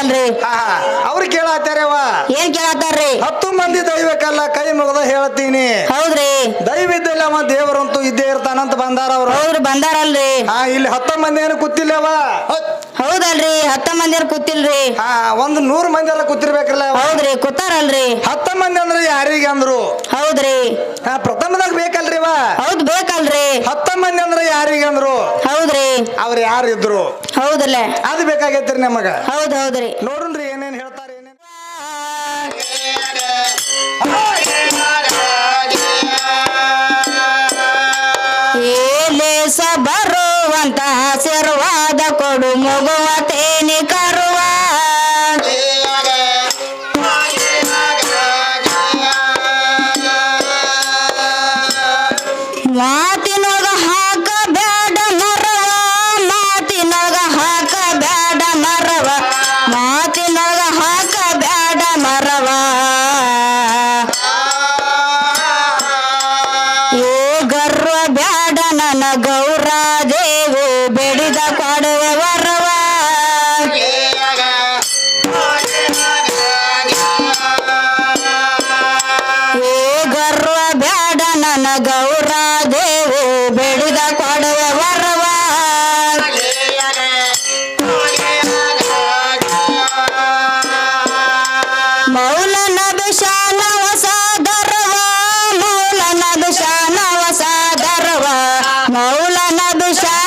ಹಾ ಅವ್ರು ಕೇಳತ್ತಾರವ ಏನ್ ಕೇಳತ್ತಾರ್ರಿ? ಹತ್ತು ಮಂದಿ ದೈವಕ್ಕಲ್ಲ ಕೈ ಮುಗದ ಹೇಳ್ತೀನಿ. ಹೌದ್ರಿ. ದೈವಿದ್ದಲ್ಲಿ ಅವ ದೇವರಂತೂ ಇದ್ದೇ ಇರ್ತಾನಂತ ಬಂದಾರ ಅವ್ರು. ಹೌದ್ರಿ ಬಂದಾರಲ್ರಿ. ಹಾ ಇಲ್ಲಿ ಹತ್ತ ಮಂದಿ ಏನು ಕೂತಿಲ್ಲವ? ಹೌದಲ್ರಿ ಹತ್ತ ಮಂದಿ ಕೂತಿಲ್ರಿ. ಹಾ ಒಂದು ನೂರ್ ಮಂದಿ ಎಲ್ಲ ಕೂತಿರ್ಬೇಕಲ್ಲ ಹೌದ್ರಿ ಕೂತಾರಲ್ರಿ. ಹತ್ತ ಮಂದಿ ಅಂದ್ರೆ ಯಾರಿಗೆ ಅಂದ್ರು? ಹೌದ್ರಿ. ಹಾ ಪ್ರಥಮದಾಗ ಬೇಕಲ್ರಿ ಅವ ಹೌದ್ ಬೇಕಲ್ರಿ. ಹತ್ತ ಮಂದಿ ಅಂದ್ರೆ ಯಾರಿಗೆ ಅಂದ್ರು? ಅವ್ರು ಯಾರು ಇದ್ರು ಹೌದಲ್ಲ. ಅದು ಬೇಕಾಗೈತ್ರಿ ನಮಗ. ಹೌದ್ ಹೌದ್ರಿ ನೋಡ್ರಿ ಏನೇನ್ ಹೇಳ್ತಾರೆ ಏನೇನ್ ಏಲೇಸ ಬರುವಂತ ಆಶೀರ್ವಾದ ಕೊಡು ಮಗುವ ತೇನಿ ಕರುವ. Alicia!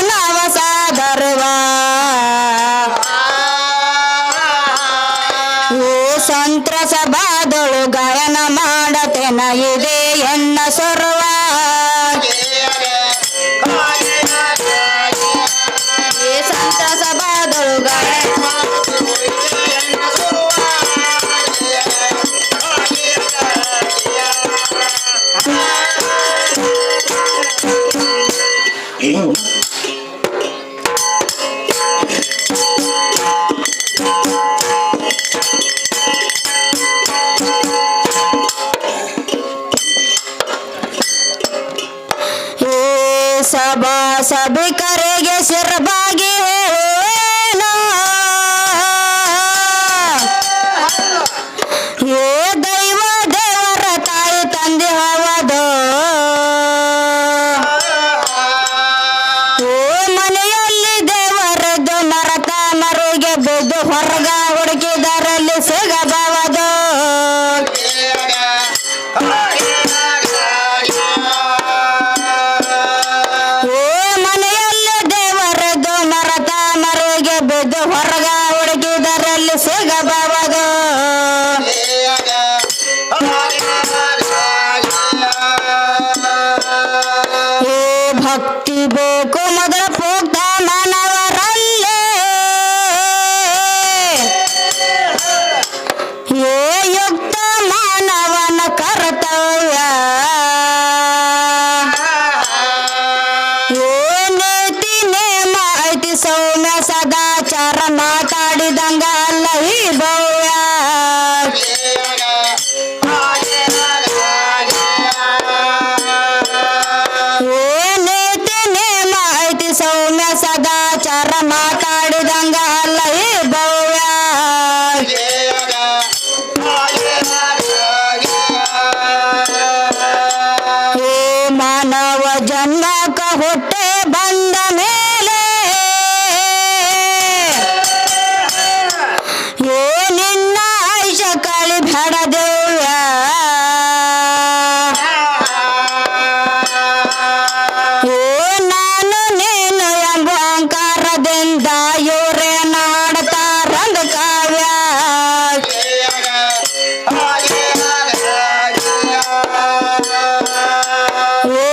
Alô!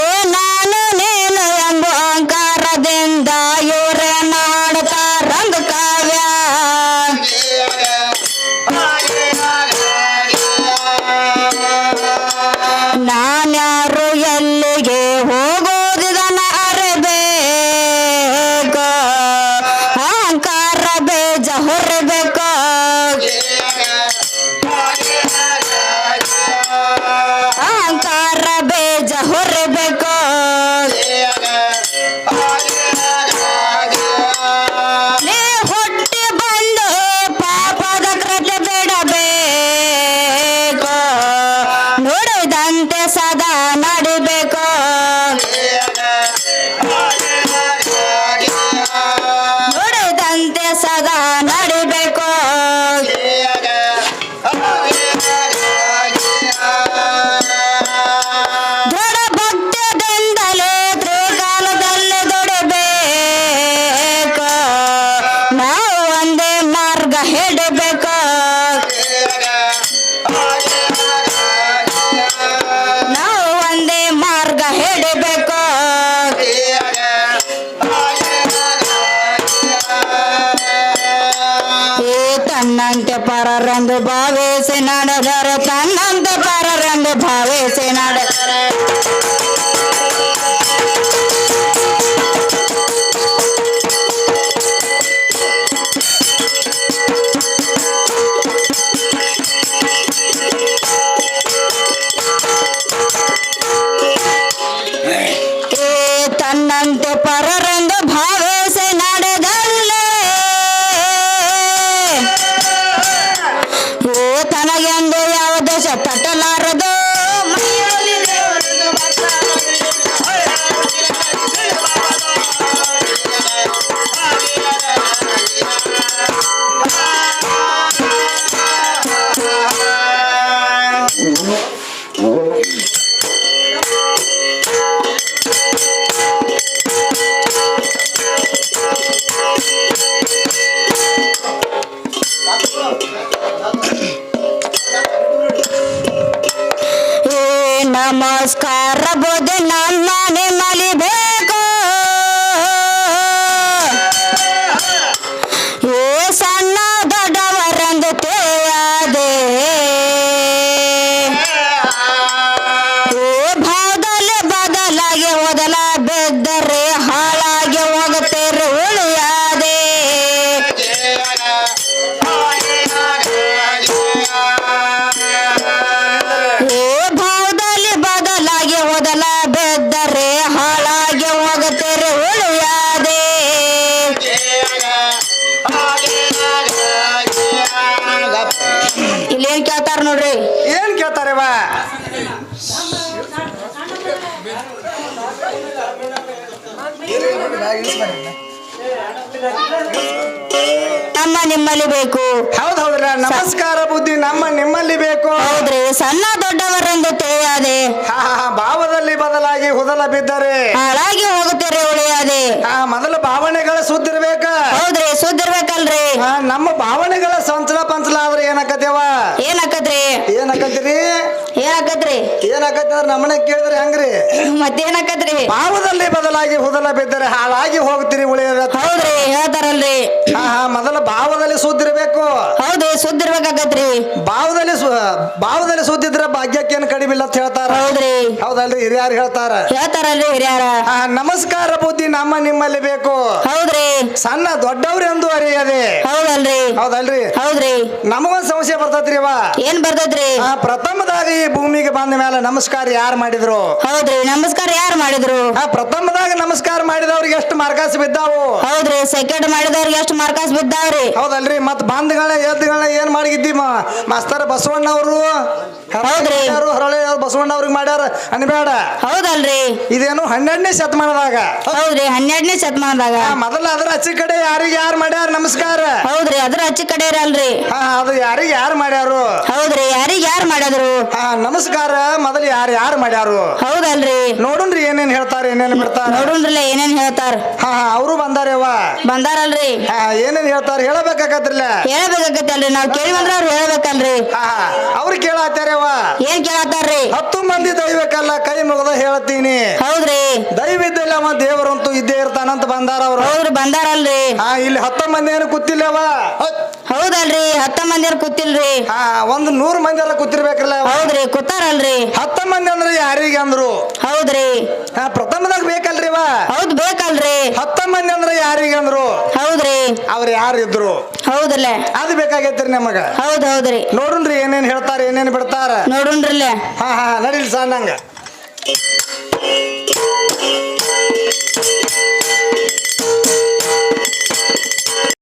रंग भावे से नर कनंद पर रंग भावे से नर पर रंग भावे से ನಮಸ್ಕಾರ ಬೋಧೆ ನೋಡ್ರಿ. ಏನ್ ಕೇಳ್ತಾರೆ ನಮ್ಮ ನಿಮ್ಮಲ್ಲಿ ಬೇಕು. ಹೌದೌದ್ರ ಹೌದ್ರ? ನಮಸ್ಕಾರ ಬುದ್ಧಿ ನಮ್ಮ ನಿಮ್ಮಲ್ಲಿ ಬೇಕು. ಹೌದ್ರಿ. ಸಣ್ಣ ದೊಡ್ಡವರೆಂದು ಹಾ, ಭಾವದಲ್ಲಿ ಬದಲಾಗಿ ಹುದಲ ಬಿದ್ದರೆ? ಹಾಳಾಗಿ ಹೋಗುತ್ತೀರಿ ಉಳಿಯಾದೆ. ಆ ಮೊದಲ ಭಾವನೆಗಳ ಸುದ್ದಿರ್ಬೇಕ. ಹೌದ್ರಿ ಸುದ್ದಿರ್ಬೇಕಲ್ರಿ. ನಮ್ಮ ಭಾವನೆಗಳ ಅಂದ್ರೆ ನಮ್ಮನೆ ಕೇಳಿದ್ರೆ ಹೆಂಗ್ರಿ? ಮತ್ತೇನಕ್ಕದ್ರಿ ಭಾವದಲ್ಲಿ ಬದಲಾಗಿ ಹುದಲ ಬಿದ್ದರೆ ಹಾಳಾಗಿ ಹೋಗ್ತೀರಿ ಉಳಿಯದ ಹೌದ್ರಿ ಹೇಳ್ತಾರಲ್ರಿ. ಹಾ ಹಾ ಮೊದಲ ಭಾವದಲ್ಲಿ ಸುದ್ದಿರ್ಬೇಕು. ಹೌದು ಸುದ್ದಿರ್ಬೇಕಾಗತ್ರಿ. ಭಾವದಲ್ಲಿ ಸು ಭಾವದಲ್ಲಿ ಸುದ್ದಿದ್ರೆ ಭಾಗ್ಯಕ್ಕೇನು ಕಡಿಮೆ ಇಲ್ಲ ಅಂತ ಹೇಳ್ತಾರ. ಹೌದ್ರಿ. ಹೌದಲ್ರಿ ಹಿರಿಯರು ಹೇಳ್ತಾರ. ಹೇಳ್ತಾರಲ್ರಿ ಹಿರಿಯಾರ. ನಮಸ್ಕಾರ ಬುದ್ಧಿ ನಮ್ಮ ನಿಮ್ಮಲ್ಲಿ ಬೇಕು. ಸಣ್ಣ ದೊಡ್ಡವ್ರಿ ಎಂದು ಅರಿಯದೆ. ಹೌದಲ್ರಿ. ಹೌದಲ್ರಿ? ಹೌದ್ರಿ. ನಮಗೊಂದ್ ಸಮಸ್ಯೆ ಬರ್ತೈತ್ರಿ ಅವ ಏನ್ ಬರ್ತೈತ್ರಿ? ಆ ಪ್ರಥಮದಾಗ ಈ ಭೂಮಿಗೆ ಬಂದ ಮೇಲೆ ನಮಸ್ಕಾರ ಯಾರು ಮಾಡಿದ್ರು? ಹೌದ್ರಿ. ನಮಸ್ಕಾರ ಯಾರು ಮಾಡಿದ್ರು? ಆ ಪ್ರಥಮದಾಗ ನಮಸ್ಕಾರ ಮಾಡಿದವ್ರಿಗೆ ಎಷ್ಟು ಮಾರ್ಕಾಸ್ ಬಿದ್ದಾವು? ಹೌದ್ರಿ. ಸೆಕೆಂಡ್ ಮಾಡಿದವ್ರಿಗೆ ಎಷ್ಟು ಮಾರ್ಕಾಸ್ ಬಿದ್ದಾವ್ರಿ? ಹೌದಲ್ರಿ. ಮತ್ ಬಂದ್ಗಳ ಎದ್ದುಗಳ ಏನ್ ಮಾಡಿದ್ದಿ ಮಾಸ್ತರ ಬಸವಣ್ಣವರು? ಹೌದ್ರಿ. ಹೊರಳೆ ಬಸವಣ್ಣವ್ರಿಗೆ ಮಾಡ್ಯಾರ. ಅನ್ಬೇಡ. ಹೌದಲ್ರಿ. ಇದೇನು ಹನ್ನೆರಡನೇ ಶತಮಾನದಾಗ. ಹೌದ್ರಿ. ಹನ್ನೆರಡನೇ ಶತಮಾನದಾಗ. ಆ, ಮೊದಲ ಅದ್ರ ಹಚ್ಚಿ ಕಡೆ ಯಾರಿಗೆ ಯಾರು ಮಾಡ್ಯಾರ? ನಮಸ್ಕಾರ. ಹೌದ್ರಿ ಅದ್ರ ಅಚ್ಚಿ ಕಡೆ ಇರಲ್ರಿ. ಹಾ ಅದು ಯಾರಿಗೆ ಯಾರು ಮಾಡ್ಯಾರು? ಹೌದ್ರಿ ಯಾರಿಗ್ ಯಾರು ಮಾಡಿದ್ರು? ಹಾ ನಮಸ್ಕಾರ ಮೊದಲು ಯಾರು ಯಾರು ಮಾಡ್ಯಾರು? ಹೌದಲ್ರಿ. ನೋಡುನ್ರಿ ಏನೇನ್ ಹೇಳ್ತಾರ ಏನೇನ್ ಬಿಡ್ತಾರ ನೋಡುನ್ರಿ ಏನೇನ್ ಹೇಳ್ತಾರ? ಹಾ ಹಾ ಅವರು ಬಂದಾರೇವ ಬಂದಾರಲ್ರಿ. ಹಾ ಏನೇನ್ ಹೇಳ್ತಾರ ಹೇಳಬೇಕಾಗತ್ರಲ್ಲ ಹೇಳ್ಬೇಕಾಗತ್ತಲ್ರಿ ನಾವ್ ಕೇಳಿ ಬಂದ್ರ ಅವ್ರು ಹೇಳಬೇಕಲ್ರಿ. ಹಾ ಅವ್ರು ಕೇಳತ್ತಾರೇವ ಏನ್ ಕೇಳತ್ತಾರ್ರಿ? ಹತ್ತು ಮಂದಿ ದೈವಕ್ಕಲ್ಲ ಕೈ ಮುಗದ ಹೇಳ್ತೀನಿ. ಹೌದ್ರಿ. ದೈವಿದ್ದಲ್ಲ ಅವ ದೇವರಂತೂ ಇದ್ದೇ ಇರ್ತಾನಂತ ಬಂದಾರ ಅವ್ರು. ಹೌದ್ರಿ ಬಂದಾರಲ್ರಿ. ಹಾ ಇಲ್ಲಿ ಹತ್ತ ಮಂದಿ ಏನು ಕೂತಿಲ್ಲವ? ಹೌದಲ್ರಿ ಹತ್ತ ಮಂದಿ ಕೂತಿಲ್ರಿ. ಹಾ ಒಂದು ನೂರ್ ಮಂದಿ ಎಲ್ಲ ಕೂತಿರ್ಬೇಕಲ್ಲ. ಹೌದ್ರಿ ಕೂತಾರಲ್ರಿ. ಹತ್ತ ಮಂದಿ ಅಂದ್ರೆ ಯಾರಿಗೆ ಅಂದ್ರು? ಹೌದ್ರಿ. ಹಾ ಪ್ರಥಮದಾಗ ಬೇಕಲ್ರಿ ಅವ ಹೌದ್ ಬೇಕಲ್ರಿ. ಹತ್ತ ಮಂದಿ ಅಂದ್ರೆ ಯಾರಿಗೆ ಅಂದ್ರು? ಹೌದ್ರಿ. ಅವ್ರು ಯಾರು ಇದ್ರು? ಹೌದಲ್ಲ ಅದು ಬೇಕಾಗೈತ್ರಿ ನಮಗ. ಹೌದ್ ಹೌದ್ರಿ. ನೋಡುನ್ರಿ ಏನೇನ್ ಹೇಳ್ತಾರ ಏನೇನ್ ಬಿಡ್ತಾರ? ನೋಡುನ್ರಿ ಹಾ ಹಾ ನಡೀಲಿ ಸಣ್ಣಂಗ